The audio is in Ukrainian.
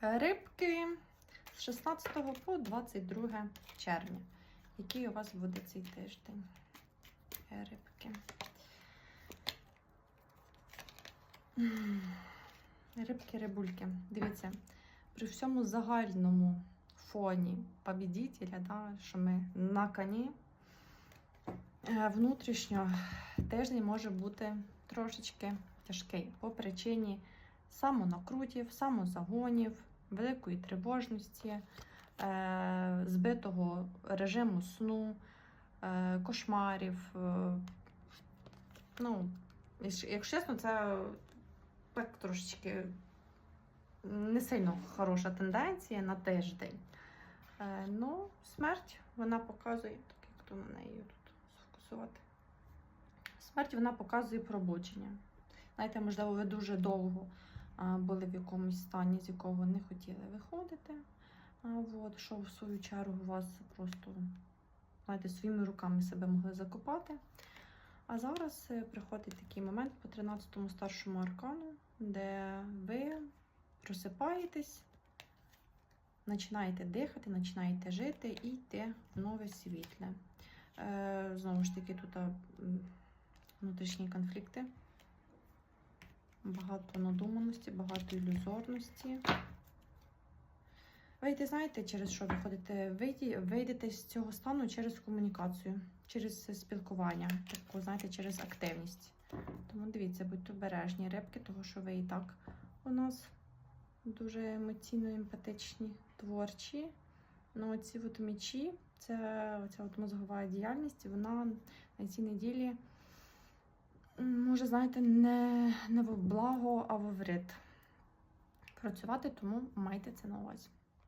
Рибки з 16 по 22 червня. Який у вас буде цей тиждень? Рибки. Рибки, рибульки. Дивіться, при всьому загальному фоні побідітеля, да, що ми на коні, е, внутрішньо тиждень може бути трошечки тяжкий по причині самонакрутів, самозагонів, великої тривожності, е, збитого режиму сну, е, кошмарів. е, Ну, якщо чесно, це так трошечки не сильно хороша тенденція на тиждень. Ну, смерть вона показує, так як то на неї тут сфокусувати. Смерть вона показує пробудження. Знаєте, можливо, ви дуже довго були в якомусь стані, з якого не хотіли виходити. От, що в свою чергу вас просто знаєте, своїми руками себе могли закопати. А зараз е, приходить такий момент по 13-му старшому аркану, де ви просипаєтесь, починаєте дихати, починаєте жити і йти в нове світле. Е, знову ж таки, тут внутрішні конфлікти, багато надуманості, багато ілюзорності. Ви йдете, знаєте, через що ви ходите? Вийдете з цього стану через комунікацію, через спілкування, таку, знаєте, через активність. Тому дивіться, будьте обережні рибки, тому що ви і так у нас дуже емоційно емпатичні, творчі. Ну, ці от мечі, це оця от мозгова діяльність, вона на цій неділі може, знаєте, не, не в благо, а во вред працювати, тому майте це на увазі.